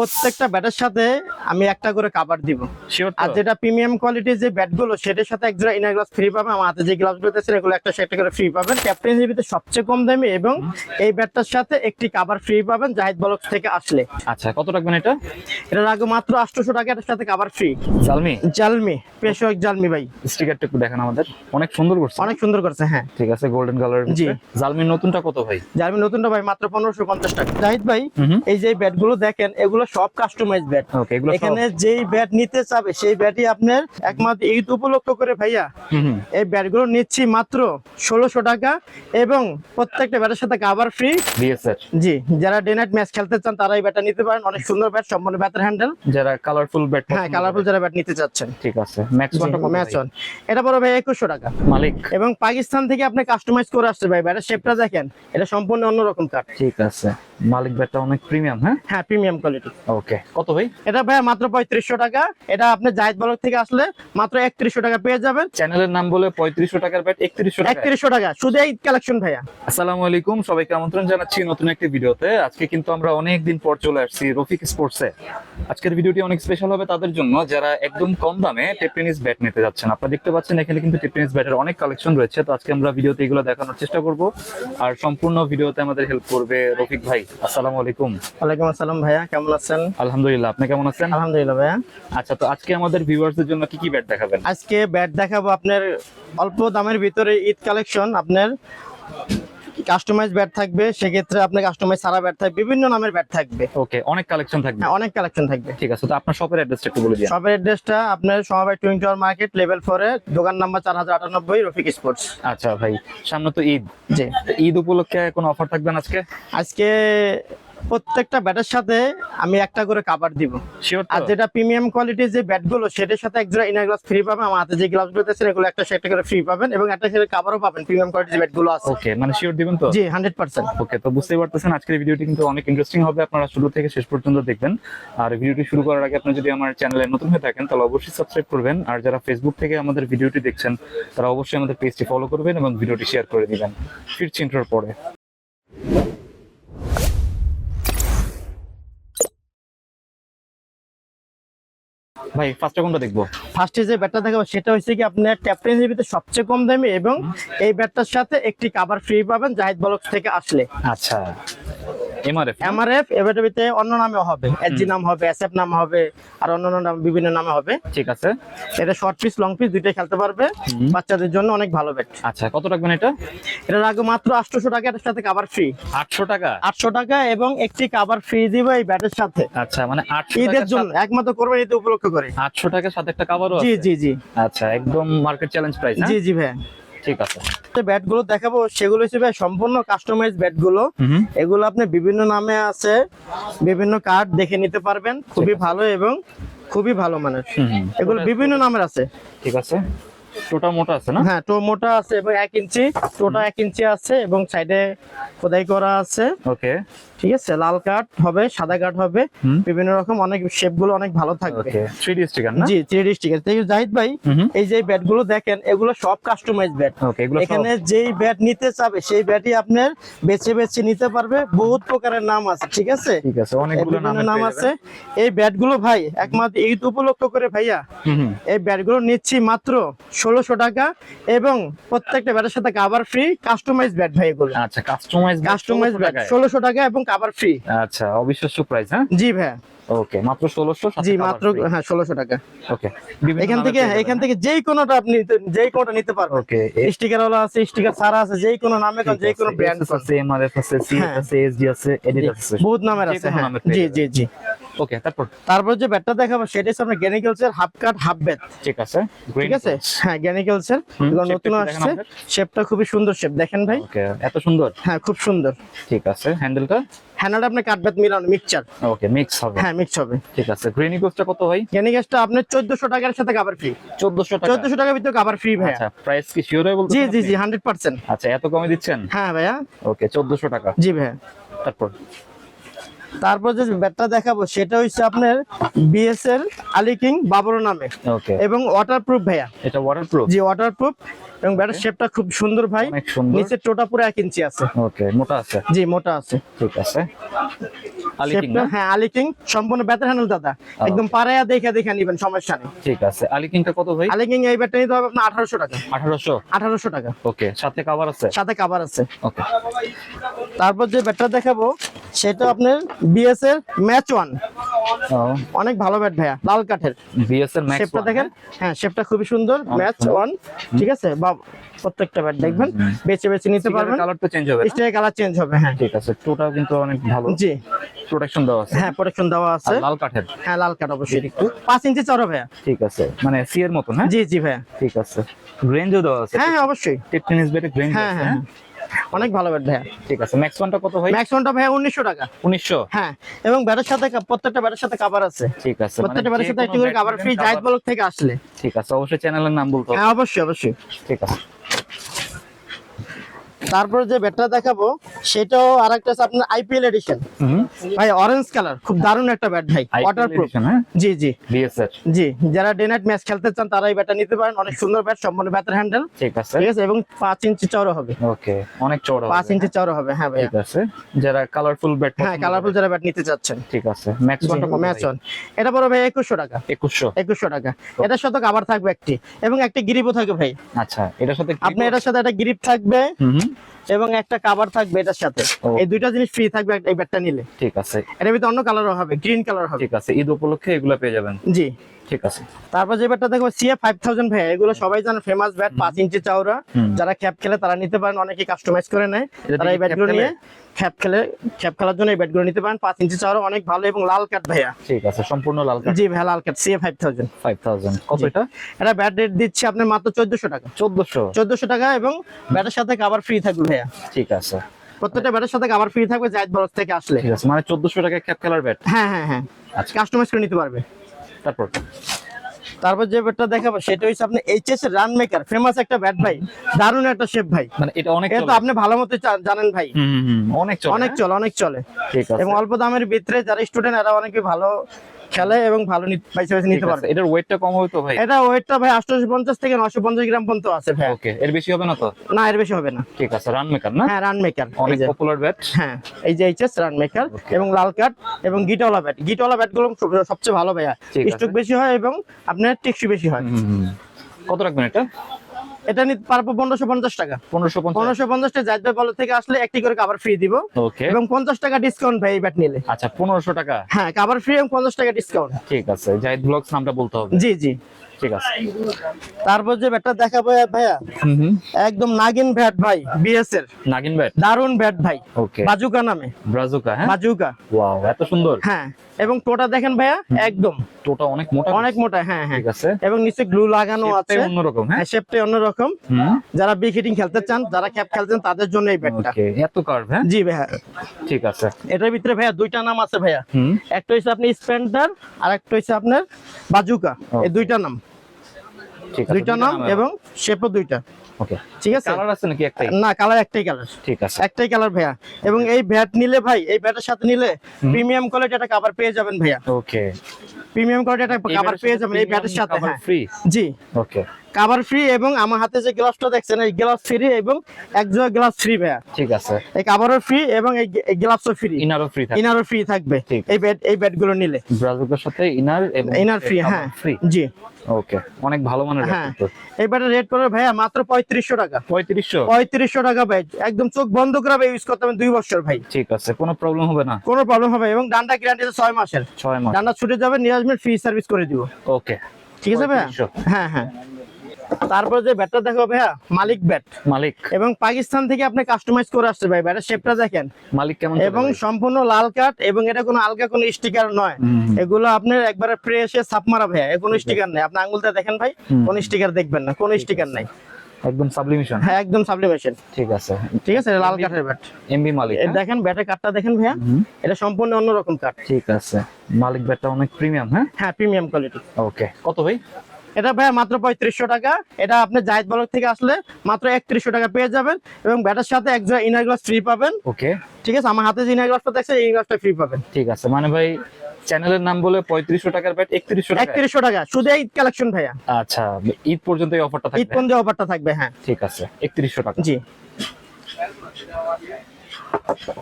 প্রত্যেকটা ব্যাটের সাথে আমি একটা করে কাবার দিব। আর যেটা প্রিমিয়াম কোয়ালিটির যে ব্যাটগুলো সেটার সাথে এক জোড়া ইনার গ্লাস ফ্রি পাবেন। আমার হাতে যে গ্লাসগুলো আছে এগুলো একটা সেটা করে ফ্রি পাবেন। ক্যাপ্টেন জিবিতে সবচেয়ে কম দামি এবং এই ব্যাটটার সাথে একটি কাবার ফ্রি পাবেন জাহিদ বলক থেকে আসলে। আচ্ছা কত রাখবেন এটা? এটা আগে মাত্র আটশোশো টাকা এটার সাথে কাবার ফ্রি জালমি জালমি পেশোক জালমি ভাই। স্টিকারটা একটু দেখেন আমাদের। অনেক সুন্দর করছে। অনেক সুন্দর করছে হ্যাঁ। ঠিক আছে গোল্ডেন কালার জি। জালমি নতুনটা কত ভাই? জালমি নতুনটা ভাই মাত্র পনেরোশো পঞ্চাশ টাকা। জাহিদ ভাই এই যে ব্যাটগুলো দেখেন এগুলো সব কাস্টমাইজ ব্যাট এখানে যেই ব্যাট নিতে চাবে সেই ব্যাটই আপনার একমাত্র ঈদ উপলক্ষ করে ভাইয়া। এই ব্যাটগুলো নিচ্ছি মাত্র ষোলোশো টাকা এবং প্রত্যেকটা ব্যাটের সাথে কাভার ফ্রি জি যারা ডে নাইট ম্যাচ খেলতে চান তারা এই ব্যাটটা নিতে পারেন। অনেক সুন্দর ব্যাট সম্পূর্ণ ব্যাটের হ্যান্ডেল যারা কালারফুল ব্যাট হ্যাঁ কালারফুল যারা ব্যাট নিতে চাচ্ছেন। ঠিক আছে ম্যাক্স ম্যাচ? অন এটা বড় ভাই একুশশো টাকা। মালিক। এবং পাকিস্তান থেকে আপনি কাস্টমাইজ করে আসছে ভাই ব্যাটের শেপটা দেখেন এটা সম্পূর্ণ অন্যরকম কাট ঠিক আছে। মালিক ব্যাটটা অনেক প্রিমিয়াম হ্যাঁ? হ্যাঁ প্রিমিয়াম কোয়ালিটি ওকে কত ভাই? এটা ভাই মাত্র পঁয়ত্রিশশো টাকা। এটা আপনি জাহিদ বলক থেকে আসলে মাত্র একত্রিশশো টাকা পেয়ে যাবেন। চ্যানেলের নাম বলে পঁয়ত্রিশশো টাকার ব্যাট একত্রিশশো টাকা। একত্রিশশো টাকা। শুধু এই কালেকশন ভাইয়া। আসসালামু আলাইকুম সবাইকে আমন্ত্রণ জানাচ্ছি নতুন একটি ভিডিওতে। আজকে কিন্তু আমরা অনেক দিন পর চলে আসছি রফিক স্পোর্টসে আজকের ভিডিওটি অনেক স্পেশাল হবে তাদের জন্য। যারা একদম কম দামে টেপটেনিস ব্যাট নিতে যাচ্ছেন আপনারা দেখতে পাচ্ছেন এখানে কিন্তু টেপটেনিস ব্যাটের অনেক কালেকশন রয়েছে। তো আজকে আমরা ভিডিওতে এগুলো দেখানোর চেষ্টা করব। আর সম্পূর্ণ ভিডিওতে আমাদের হেল্প করবে রফিক ভাই। আসসালামু আলাইকুম। ওয়ালাইকুম আসসালাম ভাইয়া কেমন আছেন? আলহামদুলিল্লাহ আপনি কেমন আছেন? আলহামদুলিল্লাহ ভাইয়া। আচ্ছা তো আজকে আমাদের ভিউয়ার্সদের জন্য কি কি ব্যাট দেখাবেন? আজকে ব্যাট দেখাবো আপনার অল্প দামের ভিতরে ঈদ কালেকশন আপনার কাস্টমাইজ ব্যাট থাকবে সেক্ষেত্রে আপনার কাস্টমাইজ সারা ব্যাট থাকবে বিভিন্ন নামের ব্যাট থাকবে। ওকে অনেক কালেকশন থাকবে। হ্যাঁ অনেক কালেকশন থাকবে। ঠিক আছে তো আপনার শপের অ্যাড্রেসটা একটু বলে দিন। শপের অ্যাড্রেসটা আপনার সমাবাই টুইন টাওয়ার মার্কেট লেভেল ফোরে দোকান নাম্বার চার হাজার আটানব্বই রফিক স্পোর্টস আচ্ছা ভাই সামনে তো ঈদ। জি। ঈদ উপলক্ষে কোনো অফার থাকবেন আজকে? আজকে প্রত্যেকটা ব্যাটের সাথে আমি একটা করে কাবার দিব। আর যেটা প্রিমিয়াম কোয়ালিটির যে ব্যাটগুলো সেটার সাথে এক জোড়া ইনার গ্লাস ফ্রি পাবেন আমার হাতে যে গ্লাসগুলো আছে এগুলো একটা সেটা করে ফ্রি পাবেন এবং একটা সেটা কাভারও পাবেন প্রিমিয়াম কোয়ালিটির ব্যাটগুলো আছে। ওকে মানে শিওর দিবেন তো? জি হান্ড্রেড পার্সেন্ট ওকে তো বুঝতেই পারতেছেন আজকের ভিডিওটি কিন্তু অনেক ইন্টারেস্টিং হবে আপনারা শুরু থেকে শেষ পর্যন্ত দেখবেন। আর ভিডিওটি শুরু করার আগে আপনি যদি আমার চ্যানেলে নতুন হয়ে থাকেন তাহলে অবশ্যই সাবস্ক্রাইব করবেন। আর যারা ফেসবুক থেকে আমাদের ভিডিওটি দেখছেন তারা অবশ্যই আমাদের পেজটি ফলো করবেন এবং ভিডিওটি শেয়ার করে দিবেন। ফিরছি ইন্টার পরে। ভাই ফার্স্টে কোনটা দেখব? ফার্স্টে যে ব্যাটটা দেখাবো সেটা হচ্ছে কি আপনার ক্যাপ্টেন জিবিতে সবচেয়ে কম দামি এবং এই ব্যাটটার সাথে একটি কাভার ফ্রি পাবেন জাহিদ বলক থেকে আসলে। আচ্ছা। এমআরএফ এমআরএফ এবারটিতে অন্য নামে হবে। এসজি নাম হবে এসএফ নাম হবে আর অন্য নাম বিভিন্ন নামে হবে। ঠিক আছে। এটা শর্ট পিস লং পিস দুইটাই খেলতে পারবে। বাচ্চাদের জন্য অনেক ভালো ব্যাট আচ্ছা কত রাখবেন এটা? আগে মাত্র আটশোশো টাকা এটার সাথে কাভার ফ্রি আটশো টাকা? আটশো টাকা এবং একটি কাভার ফ্রি দিবে এই ব্যাটের সাথে। আচ্ছা মানে ঈদের জন্য একমাত্র করবেন ঈদ উপলক্ষ করে। আটশো টাকার সাথে একটা কাভারও জি জি জি। আচ্ছা একদম মার্কেট চ্যালেঞ্জ প্রাইস জি জি ভাই ঠিক আছে। ব্যাটগুলো দেখাবো সেগুলো হিসেবে সম্পূর্ণ কাস্টমাইজ ব্যাটগুলো এগুলো আপনি বিভিন্ন নামে আছে বিভিন্ন কার্ড দেখে নিতে পারবেন। খুবই ভালো এবং খুবই ভালো মানের। এগুলো বিভিন্ন নামের আছে। ঠিক আছে। টোটা মোটা আছে না? হ্যাঁ টো মোটা আছে এবং এক ইঞ্চি টোটা এক ইঞ্চি আছে এবং সাইডে খোদাই করা আছে। ওকে। ঠিক আছে লাল কাঠ হবে সাদা কাঠ হবে বিভিন্ন রকম অনেক শেপগুলো অনেক ভালো থাকবে। ওকে। থ্রি ডি স্টিকার না? জি থ্রি ডি স্টিকার জাহিদ ভাই এই যে ব্যাটগুলো দেখেন এগুলো সব কাস্টমাইজ ব্যাট ওকে এগুলো এখানে যেই ব্যাট নিতে চাবে সেই ব্যাটই আপনার বেছে বেছে নিতে পারবে। বহুত প্রকারের নাম আছে ঠিক আছে? ঠিক আছে অনেকগুলো নাম আছে। এই ব্যাটগুলো ভাই একমাত্র ঈদ উপলক্ষ করে ভাইয়া এই ব্যাটগুলো নিচ্ছি মাত্র ষোলোশো টাকা এবং প্রত্যেকটা ব্যাটের সাথে কাভার ফ্রি কাস্টমাইজ ব্যাট ভাই এগুলো। আচ্ছা কাস্টমাইজ কাস্টমাইজ ব্যাট ষোলোশো টাকা এবং কাভার ফ্রি আচ্ছা অবিশ্বাস্য প্রাইস হ্যাঁ? জি ভাই ওকে মাত্র ষোলোশো জি মাত্র হ্যাঁ ষোলোশো টাকা। ওকে এখান থেকে এখান থেকে যেই কোনোটা আপনি নিতে- যেই কোনোটা নিতে পারবেন। ওকে স্টিকার আছে স্টিকার সারা আছে যেই কোনো নামে যেই কোনো ব্র্যান্ড আছে এমআরএফ আছে সি হ্যাঁ। আছে এসডি আছে এডিডাস আছে বহুত নামের আছে হ্যাঁ। জি জি জি। ওকে তারপর? তারপর যে ব্যাটটা দেখাবো সেটা হচ্ছে আপনার গ্যানিকেলসের হাফ কাট হাফ ব্যাট ঠিক আছে ঠিক আছে? হ্যাঁ গ্যানিকেলসের এগুলো নতুন আসছে। শেপটা খুবই সুন্দর শেপ দেখেন ভাই? এত সুন্দর? হ্যাঁ খুব সুন্দর। ঠিক আছে হ্যান্ডেলটা হ্যান্ডালটা আপনার কাট ব্যাট মিলানো মিক্সচার ওকে মিক্স হবে। হ্যাঁ মিক্স হবে। ঠিক আছে গ্রেনি কোস্টটা কত ভাই? গ্যানিকেলসটা আপনার চোদ্দশো টাকার সাথে কাভার ফ্রি 1400 টাকা। চোদ্দশো টাকার ভিতরে কাভার ফ্রি ভাইয়া। আচ্ছা প্রাইস কি শিওর হয়ে বলতে জি জি জি হান্ড্রেড পার্সেন্ট আচ্ছা এত কমে দিচ্ছেন? হ্যাঁ ভাইয়া। ওকে 1400 টাকা। জি ভাইয়া। তারপর? তারপর যে ব্যাটটা দেখাবো সেটা হচ্ছে আপনার বিএস এর আলি কিং বাবর নামে। এবং ওয়াটার প্রুফ ভাইয়া। এটা ওয়াটার প্রুফ জি ওয়াটার প্রুফ এবং ব্যাটের শেপটা খুব সুন্দর ভাই। নিচে নিচের টোটা পুরো এক ইঞ্চি আছে। ওকে মোটা আছে? জি মোটা আছে। ঠিক আছে। হ্যাঁ আলিকিং সম্পূর্ণ হ্যান্ডেল দাদা। একদম পাড়ায়া দেখে দেখে নিবেন সমস্যা নেই। ঠিক আছে। আলি কত ভাই? আলি এই ব্যাটটা নিতে হবে আপনার আঠারোশো টাকা। আঠারোশো? আঠারোশো টাকা। ওকে সাথে কভার আছে? সাথে কভার আছে। ওকে। তারপর যে ব্যাটটা দেখাবো সেটা আপনার বিএস এর ম্যাচ ওয়ান অনেক ভালো ব্যাট ভাইয়া লাল কাঠের। ম্যাক্স শেপটা দেখেন? হ্যাঁ? শেপটা খুবই সুন্দর ম্যাচ ওয়ান ঠিক আছে? বা প্রত্যেকটা ব্যাট দেখবেন বেছে বেছে নিতে পারবেন। কালার চেঞ্জ হবে কালার চেঞ্জ হবে হ্যাঁ। ঠিক আছে টোটাও কিন্তু অনেক ভালো। জি। প্রোটেকশন দেওয়া আছে। হ্যাঁ প্রোটেকশন দেওয়া আছে। লাল কাঠের। হ্যাঁ লাল কাঠ অবশ্যই। একটু পাঁচ ইঞ্চি চড়ো ভাইয়া। ঠিক আছে মানে সি এর মতন হ্যাঁ? জি জি ভাইয়া। ঠিক আছে। রেঞ্জও দেওয়া আছে। হ্যাঁ হ্যাঁ অবশ্যই। টিপ টেনিস ব্যাটে রেঞ্জ হ্যাঁ আছে হ্যাঁ হ্যাঁ? হ্যাঁ। অনেক ভালো ব্যাট ভাইয়া। ঠিক আছে ম্যাক্স ওয়ানটা কত ভাই? ম্যাক্স ওয়ানটা ভাইয়া উনিশশো টাকা। উনিশশো? হ্যাঁ এবং ব্যাটের সাথে প্রত্যেকটা ব্যাটের সাথে কাভার আছে। ঠিক আছে মানে প্রত্যেকটা ব্যাটের সাথে একটু করে কভার ফ্রি জাহিদ ব্লক থেকে আসলে। ঠিক আছে অবশ্যই চ্যানেলের নাম বলতে হ্যাঁ অবশ্যই অবশ্যই। ঠিক আছে। তারপরে যে ব্যাটটা দেখাবো সেটাও আরেকটা আছে আপনার আইপিএল এডিশন ভাই অরেঞ্জ কালার খুব দারুণ একটা ব্যাট ভাই ওয়াটারপ্রুফ হ্যাঁ? জি জি। বিএসআর জি যারা ডে নাইট ম্যাচ খেলতে চান তারা এই ব্যাটটা নিতে পারেন। অনেক সুন্দর ব্যাট সম্পূর্ণ ব্যাটের হ্যান্ডেল ঠিক আছে। ঠিক আছে এবং পাঁচ ইঞ্চি চওড়া হবে। ওকে অনেক চওড়া পাঁচ ইঞ্চি চওড়া হবে হ্যাঁ ভাই ঠিক আছে যারা কালারফুল ব্যাট হ্যাঁ কালারফুল যারা ব্যাট নিতে চাচ্ছেন। ঠিক আছে ম্যাক্স ওয়ানটা ম্যাচ অন এটা বড় ভাই একুশশো টাকা। 2100 একুশশো টাকা। এটার সাথে কাবার থাকবে একটি এবং একটা গ্রিপও থাকবে ভাই। আচ্ছা এটার সাথে আপনি এটার সাথে একটা গ্রিপ থাকবে। হুম, এবং একটা কাভার থাকবে এটার সাথে। এই দুইটা জিনিস ফ্রি থাকবে এই ব্যাগটা নিলে। ঠিক আছে। এটার ভিতরে অন্য কালারও হবে গ্রিন কালার হবে। ঠিক আছে ঈদ উপলক্ষে এগুলো পেয়ে যাবেন। জি। ঠিক আছে। তারপর যে ব্যাটটা দেখব সিএ ফাইভ থাউজেন্ড ভাই এগুলো সবাই জানে ফেমাস ব্যাট পাঁচ ইঞ্চি চওড়া যারা ক্যাপ খেলে তারা নিতে পারেন অনেকে কাস্টমাইজ করে নেয়। তারা এই ব্যাটগুলো নিয়ে ক্যাপ খেলে ক্যাপ খেলার জন্য এই ব্যাটগুলো নিতে পারেন। পাঁচ ইঞ্চি চওড়া অনেক ভালো এবং লাল কাঠ ভাইয়া। ঠিক আছে সম্পূর্ণ লাল কাঠ জি ভাই লাল কাঠ সিএ ফাইভ থাউজেন্ড 5000 কত এটা? এটা ব্যাট রেট দিচ্ছে আপনার মাত্র চোদ্দশো টাকা। 1400 চোদ্দশো টাকা এবং ব্যাটের সাথে কাভার ফ্রি থাকবে ভাইয়া। ঠিক আছে। প্রত্যেকটা ব্যাটের সাথে কাভার ফ্রি থাকবে জায়দ বরফ থেকে আসলে। ঠিক আছে মানে 1400 টাকা ক্যাপ খেলার ব্যাট হ্যাঁ হ্যাঁ হ্যাঁ। আচ্ছা। কাস্টমাইজ করে নিতে পারবে। তারপর? তারপর যে ব্যাটটা দেখাবো সেটা হচ্ছে আপনি এইচএস রান মেকার ফেমাস একটা ব্যাট ভাই দারুণ একটা শেপ ভাই। মানে এটা অনেক এটা আপনি ভালো মতো জানেন ভাই। অনেক চলে। অনেক? চলে অনেক চলে। ঠিক আছে। এবং অল্প দামের ভিতরে যারা স্টুডেন্ট এরা অনেকে ভালো খেলে এবং ভালো নি- পয়সা পয়সা নিতে পারবে। এটার ওয়েটটা কম হবে তো ভাই। এটা ওয়েটটা ভাই আটশো পঞ্চাশ থেকে নশো পঞ্চাশ গ্রাম পর্যন্ত আছে ভাই। ওকে এর বেশি হবে না তো? না এর বেশি হবে না। ঠিক আছে রান মেকার না? হ্যাঁ রান মেকার অনেক পপুলার ব্যাট হ্যাঁ এই যে এইচএস রান মেকার এবং লাল কাঠ এবং গিটওয়ালা ব্যাট গিটওয়ালা ব্যাটগুলো সবচেয়ে ভালো ভাইয়া। স্টক বেশি হয় এবং আপনার টেকসই বেশি হয়। কত রাখবেন এটা? এটা নিতে পারব পনেরোশো পঞ্চাশ টাকা। পনেরোশো পনেরোশো পঞ্চাশ টাকা জায়দ ভাই বলো থেকে আসলে একটি করে কাবার ফ্রি দিব। ওকে এবং পঞ্চাশ টাকা ডিসকাউন্ট ভাই এই ব্যাট নিলে। আচ্ছা পনেরোশো টাকা? হ্যাঁ কাবার ফ্রি এবং পঞ্চাশ টাকা ডিসকাউন্ট ঠিক আছে জাহিদ ব্লগস নামটা বলতে হবে। জি জি। ঠিক আছে। তারপর যে ব্যাটটা দেখাবো ভাইয়া একদম নাগিন ব্যাট ভাই বিএস এর নাগিন ব্যাট দারুণ ব্যাট ভাই। ওকে বাজুকা নামে। ব্রাজুকা হ্যাঁ? বাজুকা। ওয়াও এত সুন্দর। হ্যাঁ এবং টোটা দেখেন ভাইয়া একদম। টোটা অনেক মোটা। অনেক মোটা হ্যাঁ হ্যাঁ। ঠিক আছে। এবং নিচে গ্লু লাগানো আছে। অন্যরকম হ্যাঁ? হ্যাঁ শেপটাই অন্যরকম। যারা বিগ হিটিং খেলতে চান যারা ক্যাপ খেলতে চান তাদের জন্য এই ব্যাটটা। ওকে এত কার্ভ হ্যাঁ? জি ভাইয়া। ঠিক আছে। এটার ভিতরে ভাইয়া দুইটা নাম আছে ভাইয়া। একটা হচ্ছে আপনি স্পেন্ডার আর একটা হচ্ছে আপনার বাজুকা। এই দুইটা নাম। দুইটা নাম এবং শেপও দুইটা। ওকে ঠিক আছে? কালার আছে নাকি একটাই? না কালার একটাই কালার ঠিক আছে। একটাই কালার ভাইয়া। এবং এই ব্যাট নিলে ভাই এই ব্যাটের সাথে নিলে প্রিমিয়াম কোয়ালিটি একটা কাভার পেয়ে যাবেন ভাইয়া। ওকে প্রিমিয়াম কোয়ালিটি একটা কাভার পেয়ে যাবেন এই ব্যাটের সাথে হ্যাঁ। ফ্রি জি। ওকে কাভার ফ্রি এবং আমার হাতে যে গ্লাভসটা দেখছেন এই গ্লাভস ফ্রি এবং এক গ্লাস ফ্রি ভাইয়া। ঠিক আছে। এই কাভারও ফ্রি এবং এই গ্লাভসও ফ্রি ইনারও ফ্রি থাকে ইনারও ফ্রি থাকবে। এই ব্যাট এই ব্যাটগুলো নিলে। ব্রাজুকার সাথে ইনার এবং ইনার ফ্রি হ্যাঁ। ফ্রি জি। ওকে অনেক ভালো মানের হ্যাঁ। এই ব্যাটের রেট পড়বে ভাইয়া মাত্র পঁয়ত্রিশশো টাকা। পঁয়ত্রিশশো? পঁয়ত্রিশশো টাকা ভাই। একদম চোখ বন্ধ করে ইউজ করতে হবে দুই বছর ভাই। ঠিক আছে কোনো প্রবলেম হবে না। কোনো প্রবলেম হবে এবং ডান্ডা গ্যারান্টি আছে ছয় মাসের। ছয় মাস। ডান্ডা ছুটে যাবে নিয়ে আসবেন ফ্রি সার্ভিস করে দিব। ওকে ঠিক আছে ভাইয়া? হ্যাঁ হ্যাঁ। তারপর যে ব্যাটটা দেখো ভাইয়া মালিক ব্যাট মালিক। এবং পাকিস্তান থেকে আপনি কাস্টমাইজ করে আসছে ভাই ব্যাটের শেপটা দেখেন। মালিক কেমন এবং সম্পূর্ণ লাল কাট এবং এটা কোনো আলগা কোনো স্টিকার নয়। এগুলো আপনার একবারে প্রেসে ছাপ মারা ভাইয়া কোনো স্টিকার নেই। আপনি আঙ্গুলটা দেখেন ভাই। কোন স্টিকার দেখবেন না কোনো স্টিকার নাই। একদম সাবলিমিশন হ্যাঁ একদম সাবলিমেশন ঠিক আছে। ঠিক আছে লাল কাঠের ব্যাট এমবি মালিক হ্যাঁ? দেখেন ব্যাটের কাঠটা দেখেন ভাইয়া। এটা সম্পূর্ণ অন্যরকম কাঠ ঠিক আছে। মালিক ব্যাটটা অনেক প্রিমিয়াম হ্যাঁ? হ্যাঁ প্রিমিয়াম কোয়ালিটি ওকে কত ভাই? এটা ভাইয়া মাত্র পঁয়ত্রিশশো টাকা। এটা আপনি জাহিদ বলক থেকে আসলে মাত্র একত্রিশশো টাকা পেয়ে যাবেন এবং ব্যাটার সাথে এক জোড়া ইনার গ্লাস ফ্রি পাবেন। ওকে। ঠিক আছে আমার হাতে যে ইনার গ্লাসটা দেখছে এই গ্লাসটা ফ্রি পাবেন। ঠিক আছে মানে ভাই চ্যানেলের নাম বলে পঁয়ত্রিশশো টাকার ব্যাট একত্রিশশো টাকা একত্রিশশো টাকা শুধু এই কালেকশন ভাইয়া। আচ্ছা ঈদ পর্যন্ত এই অফারটা থাকবে ঈদ পর্যন্ত অফারটা থাকবে হ্যাঁ। ঠিক আছে একত্রিশশো টাকা। জি।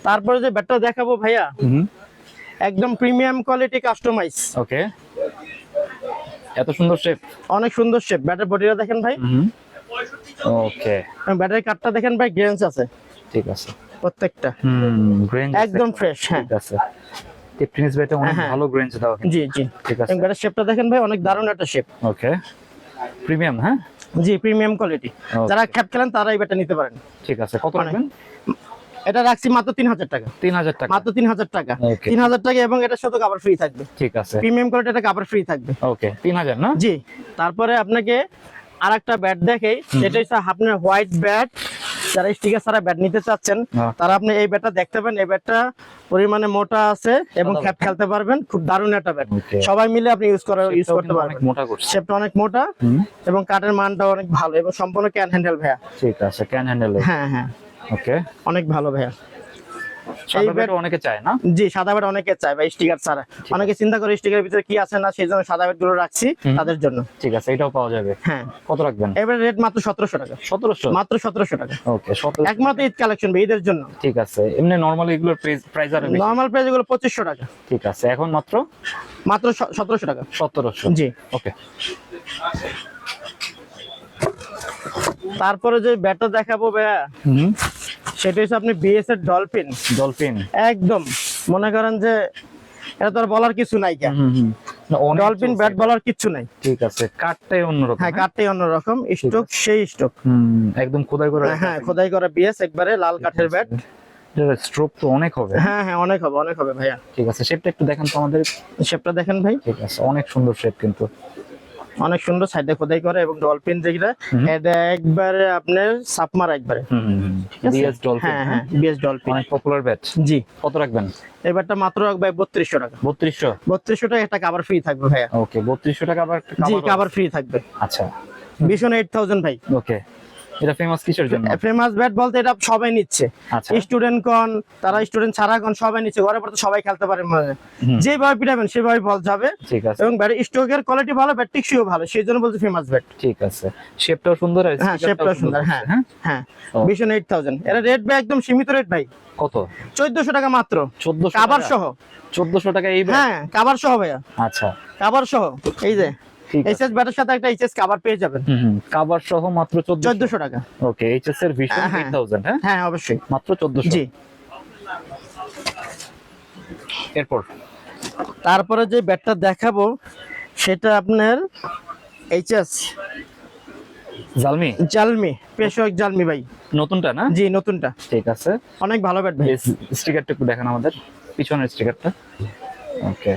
তারপরে যে ব্যাটটা দেখাবো ভাইয়া একদম প্রিমিয়াম কোয়ালিটি কাস্টমাইজ ওকে। এত সুন্দর শেপ অনেক সুন্দর শেপ ব্যাটার বডিটা দেখেন ভাই। ওকে ব্যাটারি কার্ডটা দেখেন ভাই গ্রেন্স আছে। ঠিক আছে। প্রত্যেকটা। হুম গ্রেঞ্জ একদম ফ্রেশ হ্যাঁ। ঠিক আছে। টিপটিনিস ব্যাটে অনেক হ্যাঁ। ভালো গ্রেঞ্জ দাও জি জি। ঠিক আছে। ব্যাটার শেপটা দেখেন ভাই অনেক দারুণ একটা শেপ ওকে প্রিমিয়াম হ্যাঁ? জি প্রিমিয়াম কোয়ালিটি যারা খ্যাপ খেলেন তারা এই ব্যাটা নিতে পারেন। ঠিক আছে। কত। রাখবেন? এটা রাখছি মাত্র তিন হাজার টাকা। তিন হাজার টাকা। মাত্র তিন হাজার টাকা। তিন হাজার টাকা এবং কাবার ফ্রি থাকবে। ঠিক আছে। প্রিমিয়াম কোয়ালিটি এটা ফ্রি থাকবে। ওকে তিন হাজার না? জি। তারপরে আপনাকে আর একটা ব্যাট দেখাই সেটা হচ্ছে আপনার হোয়াইট ব্যাট যারা স্টিকার ছাড়া ব্যাট নিতে চাচ্ছেন হ্যাঁ। তারা আপনি এই ব্যাটটা দেখতে পাবেন এই ব্যাটটা পরিমাণে মোটা আছে এবং খ্যাপ খেলতে পারবেন। খুব দারুণ একটা ব্যাট সবাই মিলে আপনি ইউজ করা ইউজ করতে পারবেন। অনেক মোটা করছে। শেপটা অনেক মোটা এবং কাঠের মানটা অনেক ভালো এবং সম্পূর্ণ ক্যান হ্যান্ডেল ভাইয়া। ঠিক আছে ক্যান হ্যান্ডেল হ্যাঁ হ্যাঁ। ওকে। অনেক ভালো ভাইয়া। সাদা ব্যাট- ব্যাট অনেকে চায় না? জি সাদা ব্যাট অনেকে চায় ভাই স্টিকার ছাড়া। অনেকে চিন্তা করে স্টিকারের ভিতরে কি আছে না সেই জন্য সাদা ব্যাটগুলো রাখছি তাদের জন্য। ঠিক আছে এটাও পাওয়া যাবে। হ্যাঁ। কত রাখবেন? এবার রেট মাত্র সতেরোশো টাকা। সতেরোশো? মাত্র সতেরোশো টাকা। ওকে একমাত্র ঈদ কালেকশন ঈদের জন্য। ঠিক আছে এমনি নর্মালি এগুলোর প্রাইস আরও বেশি। নর্মাল প্রাইসগুলো পঁচিশশো টাকা। ঠিক আছে এখন মাত্র? মাত্র সতেরোশো টাকা। সতেরোশো। জি। ওকে। তারপরে যে ব্যাটটা দেখাবো ভাইয়া। হুম। সেটা হচ্ছে আপনি বিএস এর ডলফিন ডলফিন একদম। মনে করেন যে এটা তো আর বলার কিছু নাই কেন ডলফিন ব্যাট বলার কিচ্ছু নাই। ঠিক আছে কাঠটাই অন্যরকম হ্যাঁ কাঠটাই অন্যরকম। স্টোক সেই স্টোক একদম খোদাই করে হ্যাঁ খোদাই করা বিএস একবারে লাল কাঠের ব্যাট স্ট্রোক তো অনেক হবে। হ্যাঁ হ্যাঁ অনেক হবে অনেক হবে ভাইয়া। ঠিক আছে শেপটা একটু দেখান তো আমাদের। শেপটা দেখেন ভাই। ঠিক আছে অনেক সুন্দর শেপ কিন্তু। অনেক সুন্দর সাইডে খোদাই করে এবং ডলফিন যেটা এটা একবারে আপনার সাপমার একবারে? বিএস ডলফিন হ্যাঁ হ্যাঁ? বিএস ডলফিন অনেক পপুলার ব্যাট জি। কত রাখবেন? এবারটা মাত্র রাখবে বত্রিশশো টাকা। বত্রিশশো? বত্রিশশো টাকা একটা কাবার ফ্রি থাকবে ভাইয়া। ওকে বত্রিশশো টাকা আবার জি ফ্রি থাকবে। আচ্ছা। ভীষণ এইট থাউজেন্ড ভাই। ওকে এটা ফেমাস কিসের জন্য? ফেমাস ব্যাট বলতে এটা সবাই নিচ্ছে। আচ্ছা। স্টুডেন্ট কন তারা স্টুডেন্ট ছাড়া কন সবাই নিচ্ছে। ঘরে পড়তে সবাই খেলতে পারে মানে যেভাবে পিটাবেন সেভাবে বল যাবে। ঠিক আছে। এবং ব্যাট কোয়ালিটি ভালো ব্যাট টিকসিও ভালো। সেই জন্য বলছি ফেমাস ব্যাট ঠিক আছে। শেপটাও সুন্দর আর হ্যাঁ শেপটাও সুন্দর। হ্যাঁ হ্যাঁ হ্যাঁ। ও। ভীষণ এইট থাউজেন্ড এটা রেট ভাই একদম সীমিত রেট ভাই কত? চোদ্দশো টাকা মাত্র। চোদ্দশো কাবার সহ। চোদ্দশো টাকা এই হ্যাঁ কাবার সহ ভাইয়া। আচ্ছা। কাবার সহ। এই যে। আছে এইচএস ব্যাটের সাথে একটা এইচএস কাবার পেয়ে যাবেন। হুম সহ মাত্র চোদ্দশো। চোদ্দশো টাকা। ওকে এইচএস এর ভিশন হ্যাঁ। এইট থাউজেন্ড হ্যাঁ? হ্যাঁ অবশ্যই। মাত্র চোদ্দশো। জি। এরপর? তারপরে যে ব্যাটটা দেখাবো সেটা আপনার এইচএস জালমি? জালমি পেশোয়াক জালমি ভাই। নতুনটা না? জি নতুনটা। ঠিক আছে। অনেক ভালো ব্যাট ভাই। স্টিকারটা একটু দেখান আমাদের। পিছনের স্টিকারটা ওকে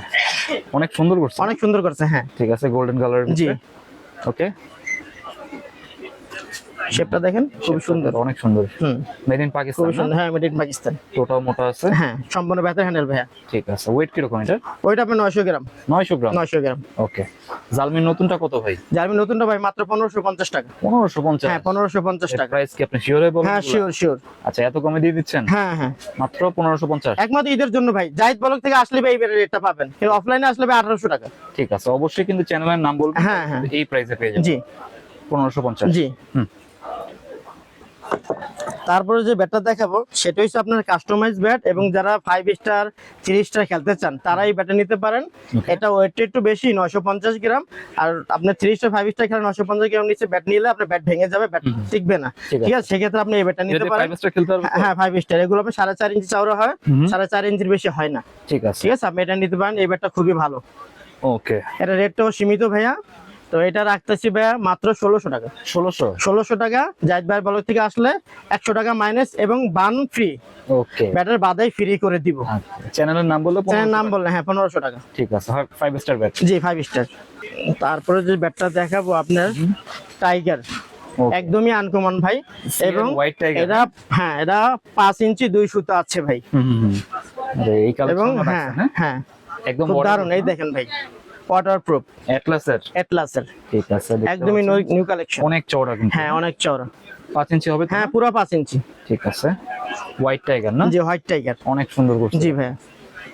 অনেক সুন্দর করছে। অনেক সুন্দর করছে হ্যাঁ। ঠিক আছে গোল্ডেন কালার জি। ওকে শেপটা দেখেন? খুব সুন্দর। অনেক সুন্দর। হুম। মেড ইন খুব সুন্দর। হ্যাঁ মেড ইন পাকিস্তান টোটাল মোটা আছে। হ্যাঁ সম্পূর্ণ ব্যাটার হ্যান্ডেল ভাইয়া। ঠিক আছে। ওয়েট কীরকম এটা? ওইটা আপনার নয়শো গ্রাম। নয়শো গ্রাম? নয়শো গ্রাম। ওকে জালমির নতুনটা কত ভাই? জার্মি নতুনটা ভাই মাত্র পনেরোশো পঞ্চাশ টাকা। পনেরোশো পঞ্চাশ? হ্যাঁ পনেরোশো পঞ্চাশ টাকা। প্রাইস কি আপনি শিওরে বলেন হ্যাঁ শিওর শিওর আচ্ছা এত কমে দিয়ে দিচ্ছেন? হ্যাঁ হ্যাঁ। মাত্র পনেরোশো পঞ্চাশ? একমাত্র ঈদের জন্য ভাই। জাহিদ বলক থেকে আসলে ভাই এই রেটটা পাবেন। কিন্তু অফলাইনে আসলে ভাই আঠারোশো টাকা। ঠিক আছে। অবশ্যই কিন্তু চ্যানেলের নাম বলবেন হ্যাঁ, হ্যাঁ। এই প্রাইসে পেয়ে যাবেন। জি। পনেরোশো পঞ্চাশ। জি। হুম। তারপরে যে ব্যাটটা দেখাবো সেটা হচ্ছে আপনার কাস্টমাইজ ব্যাট এবং যারা ফাইভ স্টার থ্রি স্টার খেলতে চান তারা এই ব্যাটটা নিতে পারেন। এটা ওয়েটটা একটু বেশি নয়শো পঞ্চাশ গ্রাম। আর আপনার থ্রি স্টার ফাইভ স্টার খেলে নয়শো পঞ্চাশ গ্রাম নিচে ব্যাট নিলে আপনার ব্যাট ভেঙে যাবে ব্যাট টিকবে না। ঠিক আছে। সেক্ষেত্রে আপনি এই ব্যাটটা নিতে পারেন। হ্যাঁ ফাইভ স্টার এগুলো আপনি সাড়ে চার ইঞ্চি চওড়া হয় সাড়ে চার ইঞ্চির বেশি হয় না। ঠিক আছে। ঠিক আছে আপনি এটা নিতে পারেন এই ব্যাটটা খুবই ভালো। ওকে এটা রেটটাও সীমিত ভাইয়া। তো এটা রাখতেছি ভাইয়া মাত্র ষোলোশো টাকা। ষোলোশো? ষোলোশো টাকা জাহিদ ভাইয়ের বলক থেকে আসলে একশো টাকা মাইনাস এবং বান ফ্রি ওকে ব্যাটার বাদাই ফ্রি করে দিব। চ্যানেলের নাম বললে চ্যানেল 1500 নাম বললেন হ্যাঁ পনেরোশো টাকা। ঠিক আছে ফাইভ স্টার ব্যাট জি ফাইভ স্টার তারপরে যে ব্যাটটা দেখাবো আপনার টাইগার একদমই আনকমন ভাই। এবং এটা হ্যাঁ এটা পাঁচ ইঞ্চি দুই সুতো আছে ভাই। এবং কালেকশন হ্যাঁ হ্যাঁ? একদম দারুণ এই দেখেন ভাই। ওয়াটার অ্যাটলাসের অ্যাটলাসের ঠিক আছে একদমই। নিউ কালেকশন অনেক চওড়া কিন্তু। হ্যাঁ অনেক চওড়া। পাঁচ ইঞ্চি হবে হ্যাঁ পুরো পাঁচ ইঞ্চি। ঠিক আছে। হোয়াইট টাইগার না? জি হোয়াইট টাইগার অনেক সুন্দর করছে। জি ভাইয়া।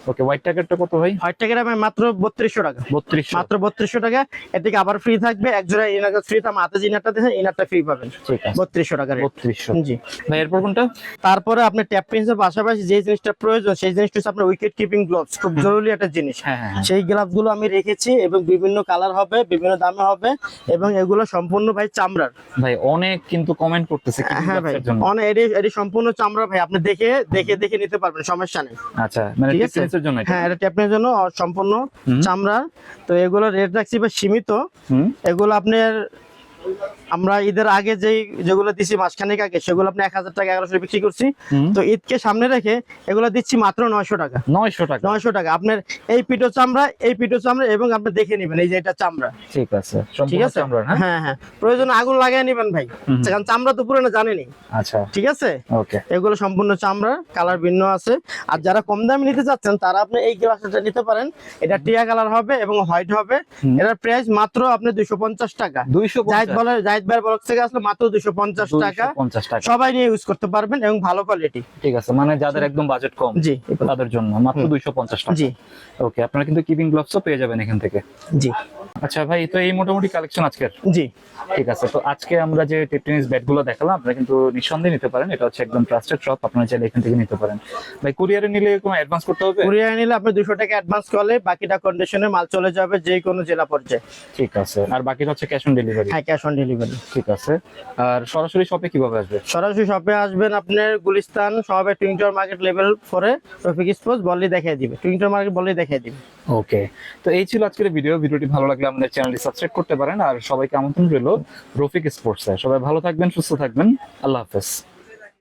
ওকে হোয়াইট ট্যাগেরটা কত ভাই? হোয়াইট টাকার আমি মাত্র বত্রিশশো টাকা। বত্রিশশো। মাত্র বত্রিশশো টাকা। এদিকে আবার ফ্রি থাকবে এক জোড়া ইনার ফ্রি হাতে যে ইনারটা ইনারটা ফ্রি পাবেন। ঠিক আছে। টাকা জি। ভাই এরপর কোনটা? তারপরে আপনার ট্যাপ পেন্সের পাশাপাশি যে জিনিসটা প্রয়োজন সেই জিনিসটা হচ্ছে আপনার উইকেট কিপিং গ্লোভস খুব জরুরি একটা জিনিস। হ্যাঁ হ্যাঁ হ্যাঁ। সেই গ্লাভসগুলো আমি রেখেছি এবং বিভিন্ন কালার হবে বিভিন্ন দামে হবে এবং এগুলো সম্পূর্ণ ভাই চামড়ার। ভাই অনেক কিন্তু কমেন্ট করতেছে হ্যাঁ ভাই অনেক এটি এটি সম্পূর্ণ চামড়া ভাই আপনি দেখে দেখে দেখে নিতে পারবেন সমস্যা নেই। আচ্ছা মানে টেপটেনিসের জন্য হ্যাঁ এটা ট্যাপনেসের জন্য সম্পূর্ণ। চামড়া। তো এগুলো রেট রাখছি বা সীমিত। এগুলো আপনার আমরা ঈদের আগে যেই যেগুলো দিছি মাসখানেক আগে সেগুলো আপনি এক হাজার টাকা এগারোশো বিক্রি করছি। তো ঈদকে সামনে রেখে এগুলো দিচ্ছি মাত্র নয়শো টাকা। নয়শো টাকা। নয়শো টাকা। আপনার এই পিঠো চামড়া এই পিঠো চামড়া এবং আপনি দেখে নেবেন এই যে এটা চামড়া। ঠিক আছে। ঠিক আছে? হ্যাঁ? হ্যাঁ হ্যাঁ। প্রয়োজন আগুন লাগাই নেবেন ভাই। কারণ চামড়া তো পুরো না জানেনি আচ্ছা। ঠিক আছে? ওকে। এগুলো সম্পূর্ণ চামড়া কালার ভিন্ন আছে। আর যারা কম দামে নিতে চাচ্ছেন তারা আপনি এই গ্লাসটা নিতে পারেন। এটা টিয়া কালার হবে এবং হোয়াইট হবে। এটার প্রাইস মাত্র আপনি দুইশো পঞ্চাশ টাকা। দুইশো জাহিদ বলে জাহিদ ভাইয়ের ব্লক থেকে আসলে মাত্র দুইশো পঞ্চাশ টাকা। পঞ্চাশ টাকা। সবাই নিয়ে ইউজ করতে পারবেন এবং ভালো কোয়ালিটি ঠিক আছে মানে যাদের একদম বাজেট কম জি তাদের জন্য। মাত্র দুইশো পঞ্চাশ টাকা। জি। ওকে আপনারা কিন্তু কিপিং গ্লাভসও পেয়ে যাবেন এখান থেকে। জি। আচ্ছা ভাই তো এই মোটামুটি কালেকশন আজকের? জি। ঠিক আছে তো আজকে আমরা যে টেপটেনিস ব্যাটগুলো দেখালাম আপনারা কিন্তু নিঃসন্দেহে নিতে পারেন। এটা হচ্ছে একদম ট্রাস্টেড শপ আপনারা চাইলে এখান থেকে নিতে পারেন। ভাই কুরিয়ারে নিলে কোনো অ্যাডভান্স করতে হবে? কুরিয়ার নিলে আপনি টাকা অ্যাডভান্স করলে বাকিটা কন্ডিশনে মাল চলে যাবে যে কোনো জেলা পর্যায়ে। ঠিক আছে আর বাকিটা হচ্ছে ক্যাশ অন ডেলিভারি হ্যাঁ ক্যাশ অন ডেলিভারি ঠিক আছে আর সরাসরি শপে কীভাবে আসবে? সরাসরি শপে আসবেন আপনার গুলিস্তান সবে টুইংটর মার্কেট লেভেল ফোরে রফিক স্পোর্টস বললেই দেখিয়ে দিবে। টুইংটর মার্কেট বললেই দেখিয়ে দিবে। ওকে তো এই ছিল আজকের ভিডিও ভিডিওটি ভালো লাগলে আমাদের চ্যানেলটি সাবস্ক্রাইব করতে পারেন। আর সবাইকে আমন্ত্রণ রইল রফিক স্পোর্টসে সবাই ভালো থাকবেন, সুস্থ থাকবেন। আল্লাহ হাফেজ।